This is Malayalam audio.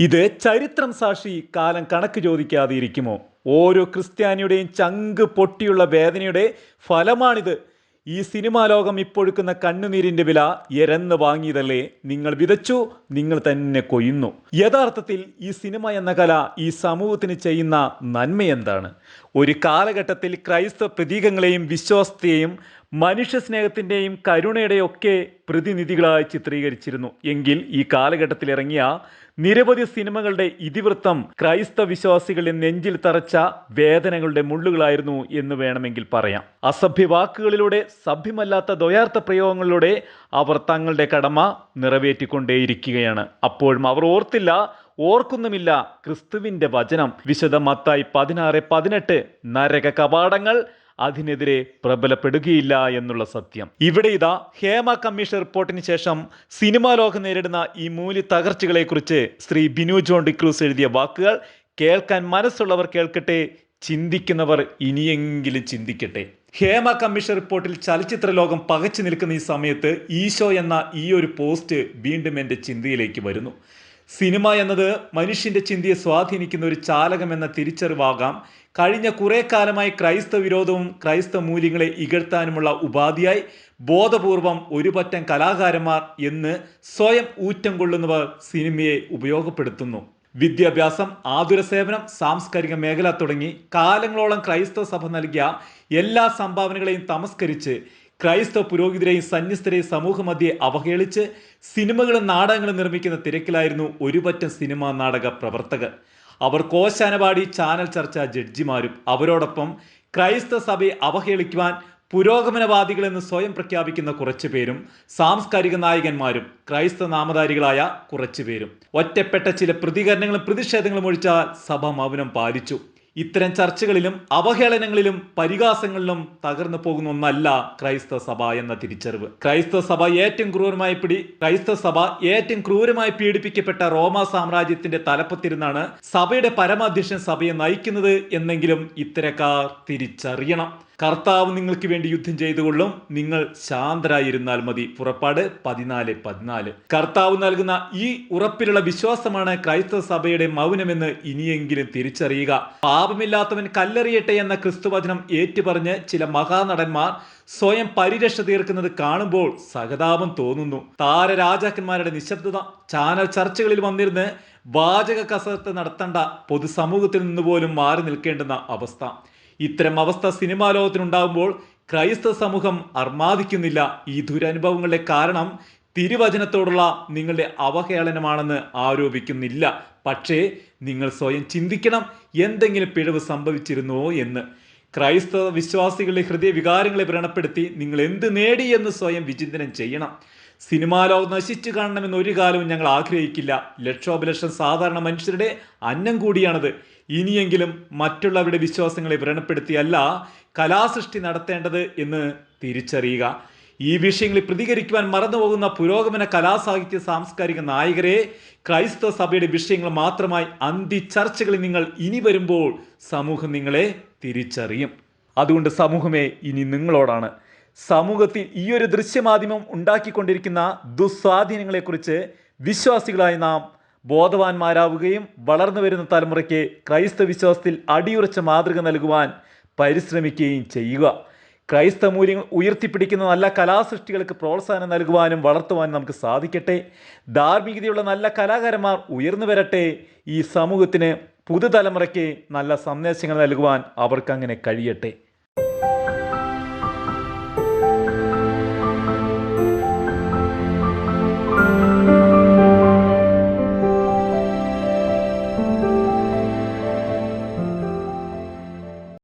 ഇത് ചരിത്രം സാക്ഷി കാലം കണക്ക് ചോദിക്കാതെ ഇരിക്കുമോ ഓരോ ക്രിസ്ത്യാനിയുടെയും ചങ്ക് പൊട്ടിയുള്ള വേദനയുടെ ഫലമാണിത്. ഈ സിനിമാ ലോകം ഇപ്പൊഴുക്കുന്ന കണ്ണുനീരിന്റെ വില എരന്ന് വാങ്ങിയതല്ലേ നിങ്ങൾ വിതച്ചു നിങ്ങൾ തന്നെ കൊയ്യുന്നു. യഥാർത്ഥത്തിൽ ഈ സിനിമ എന്ന കല ഈ സമൂഹത്തിന് ചെയ്യുന്ന നന്മ എന്താണ് ഒരു കാലഘട്ടത്തിൽ ക്രൈസ്തവ പ്രതീകങ്ങളെയും വിശ്വാസത്തെയും മനുഷ്യ സ്നേഹത്തിന്റെയും കരുണയുടെയും ഒക്കെ പ്രതിനിധികളായി ചിത്രീകരിച്ചിരുന്നു. എങ്കിൽ ഈ കാലഘട്ടത്തിൽ ഇറങ്ങിയ നിരവധി സിനിമകളുടെ ഇതിവൃത്തം ക്രൈസ്തവ വിശ്വാസികളെ നെഞ്ചിൽ തറച്ച വേദനകളുടെ മുള്ളുകളായിരുന്നു എന്ന് വേണമെങ്കിൽ പറയാം. അസഭ്യ വാക്കുകളിലൂടെ സഭ്യമല്ലാത്ത ദ്വയാർത്ഥ പ്രയോഗങ്ങളിലൂടെ അവർ തങ്ങളുടെ കടമ നിറവേറ്റിക്കൊണ്ടേയിരിക്കുകയാണ്. അപ്പോഴും അവർ ഓർത്തില്ല ഓർക്കുന്നുമില്ല ക്രിസ്തുവിന്റെ വചനം. വിശദ മത്തായി പതിനാറ് പതിനെട്ട് നരക കവാടങ്ങൾ അതിനെതിരെ പ്രബലപ്പെടുകയില്ല എന്നുള്ള സത്യം. ഇവിടെ ഇതാ ഹേമ കമ്മീഷൻ റിപ്പോർട്ടിന് ശേഷം സിനിമാ ലോകം നേരിടുന്ന ഈ മൂല്യ തകർച്ചകളെക്കുറിച്ച് ശ്രീ ബിനു ജോൺ ഡിക്രൂസ് എഴുതിയ വാക്കുകൾ കേൾക്കാൻ മനസ്സുള്ളവർ കേൾക്കട്ടെ ചിന്തിക്കുന്നവർ ഇനിയെങ്കിലും ചിന്തിക്കട്ടെ. ഹേമ കമ്മീഷൻ റിപ്പോർട്ടിൽ ചലച്ചിത്ര ലോകം പകച്ചു നിൽക്കുന്ന ഈ സമയത്ത് ഈശോ എന്ന ഈ ഒരു പോസ്റ്റ് വീണ്ടും എന്റെ ചിന്തയിലേക്ക് വരുന്നു. സിനിമ എന്നത് മനുഷ്യന്റെ ചിന്തയെ സ്വാധീനിക്കുന്ന ഒരു ചാലകമെന്ന തിരിച്ചറിവാകാം. കഴിഞ്ഞ കുറെ കാലമായി ക്രൈസ്തവ വിരോധവും ക്രൈസ്തവ മൂല്യങ്ങളെ ഇകഴ്ത്താനുമുള്ള ഉപാധിയായി ബോധപൂർവം ഒരു പറ്റം കലാകാരന്മാർ എന്ന് സ്വയം ഊറ്റം കൊള്ളുന്നവർ സിനിമയെ ഉപയോഗപ്പെടുത്തുന്നു. വിദ്യാഭ്യാസം ആതുര സേവനം സാംസ്കാരിക മേഖല തുടങ്ങി കാലങ്ങളോളം ക്രൈസ്തവ സഭ നൽകിയ എല്ലാ സംഭാവനകളെയും തമസ്കരിച്ച് ക്രൈസ്തവ പുരോഹിതരെയും സന്യസ്തരെയും സമൂഹമധ്യേ അവഹേളിച്ച് സിനിമകളും നാടകങ്ങളും നിർമ്മിക്കുന്ന തിരക്കിലായിരുന്നു ഒരുപറ്റം സിനിമാ നാടക പ്രവർത്തകർ. അവർ കോശാനപാടി ചാനൽ ചർച്ച ജഡ്ജിമാരും അവരോടൊപ്പം ക്രൈസ്തവ സഭയെ അവഹേളിക്കുവാൻ പുരോഗമനവാദികളെന്ന് സ്വയം പ്രഖ്യാപിക്കുന്ന കുറച്ചു പേരും സാംസ്കാരിക നായകന്മാരും ക്രൈസ്തവ നാമധാരികളായ കുറച്ചു പേരും. ഒറ്റപ്പെട്ട ചില പ്രതികരണങ്ങളും പ്രതിഷേധങ്ങളും ഒഴിച്ചാൽ സഭ മൗനം പാലിച്ചു. ഇത്തരം ചർച്ചകളിലും അവഹേളനങ്ങളിലും പരിഹാസങ്ങളിലും തകർന്നു പോകുന്ന ഒന്നല്ല ക്രൈസ്തവ സഭ എന്ന തിരിച്ചറിവ്. ക്രൈസ്തവ സഭ ഏറ്റവും ക്രൂരമായി പിടി ക്രൈസ്തവ സഭ ഏറ്റവും ക്രൂരമായി പീഡിപ്പിക്കപ്പെട്ട റോമ സാമ്രാജ്യത്തിന്റെ തലപ്പത്തിരുന്നാണ് സഭയുടെ പരമാധ്യക്ഷൻ സഭയെ നയിക്കുന്നത് എന്നെങ്കിലും ഇത്തരക്കാർ തിരിച്ചറിയണം. കർത്താവ് നിങ്ങൾക്ക് വേണ്ടി യുദ്ധം ചെയ്തുകൊള്ളും. നിങ്ങൾ ശാന്തരായിരുന്നാൽ മതി. പുറപ്പാട് പതിനാല് പതിനാല്. കർത്താവ് നൽകുന്ന ഈ ഉറപ്പിലുള്ള വിശ്വാസമാണ് ക്രൈസ്തവ സഭയുടെ മൗനമെന്ന് ഇനിയെങ്കിലും തിരിച്ചറിയുക. പാപമില്ലാത്തവൻ കല്ലെറിയട്ടെ എന്ന ക്രിസ്തുവചനം ഏറ്റുപറഞ്ഞ് ചില മഹാനടന്മാർ സ്വയം പരിരക്ഷ തീർക്കുന്നത് കാണുമ്പോൾ സഹതാപം തോന്നുന്നു. താരരാജാക്കന്മാരുടെ നിശബ്ദത ചാനൽ ചർച്ചകളിൽ വന്നിരുന്ന് വാചക കസരത്ത് നടത്തേണ്ട പൊതുസമൂഹത്തിൽ നിന്ന് പോലും മാറി നിൽക്കേണ്ടുന്ന അവസ്ഥ. ഇത്തരം അവസ്ഥ സിനിമാ ലോകത്തിനുണ്ടാകുമ്പോൾ ക്രൈസ്തവ സമൂഹം അർമാദിക്കുന്നില്ല. ഈ ദുരനുഭവങ്ങളുടെ കാരണം തിരുവചനത്തോടുള്ള നിങ്ങളുടെ അവഹേളനമാണെന്ന് ആരോപിക്കുന്നില്ല. പക്ഷേ നിങ്ങൾ സ്വയം ചിന്തിക്കണം എന്തെങ്കിലും പിഴവ് സംഭവിച്ചിരുന്നോ എന്ന്. ക്രൈസ്തവ വിശ്വാസികളുടെ ഹൃദയ വികാരങ്ങളെ വ്രണപ്പെടുത്തി നിങ്ങൾ എന്ത് നേടി എന്ന് സ്വയം വിചിന്തനം ചെയ്യണം. സിനിമാ ലോകം നശിച്ചു കാണണമെന്ന് ഒരു കാലവും ഞങ്ങൾ ആഗ്രഹിക്കില്ല. ലക്ഷോപലക്ഷം സാധാരണ മനുഷ്യരുടെ അന്നം കൂടിയാണത്. ഇനിയെങ്കിലും മറ്റുള്ളവരുടെ വിശ്വാസങ്ങളെ വ്രണപ്പെടുത്തിയല്ല കലാസൃഷ്ടി നടത്തേണ്ടത് എന്ന് തിരിച്ചറിയുക. ഈ വിഷയങ്ങളിൽ പ്രതികരിക്കുവാൻ മറന്നുപോകുന്ന പുരോഗമന കലാസാഹിത്യ സാംസ്കാരിക നായകരെ ക്രൈസ്തവ സഭയുടെ വിഷയങ്ങൾ മാത്രമായി അന്തി ചർച്ചകളിൽ നിങ്ങൾ ഇനി വരുമ്പോൾ സമൂഹം നിങ്ങളെ തിരിച്ചറിയും. അതുകൊണ്ട് സമൂഹമേ ഇനി നിങ്ങളോടാണ്. സമൂഹത്തിൽ ഈ ഒരു ദൃശ്യമാധ്യമം ഉണ്ടാക്കിക്കൊണ്ടിരിക്കുന്ന ദുസ്വാധീനങ്ങളെക്കുറിച്ച് വിശ്വാസികളായി നാം ബോധവാന്മാരാവുകയും വളർന്നു വരുന്ന തലമുറയ്ക്ക് ക്രൈസ്തവ വിശ്വാസത്തിൽ അടിയുറച്ച മാതൃക നൽകുവാൻ പരിശ്രമിക്കുകയും ചെയ്യുക. ക്രൈസ്തവ മൂല്യങ്ങൾ ഉയർത്തിപ്പിടിക്കുന്ന നല്ല കലാസൃഷ്ടികൾക്ക് പ്രോത്സാഹനം നൽകുവാനും വളർത്തുവാനും നമുക്ക് സാധിക്കട്ടെ. ധാർമ്മികതയുള്ള നല്ല കലാകാരന്മാർ ഉയർന്നു വരട്ടെ. ഈ സമൂഹത്തിന് പുതുതലമുറയ്ക്ക് നല്ല സന്ദേശങ്ങൾ നൽകുവാൻ അവർക്കങ്ങനെ കഴിയട്ടെ.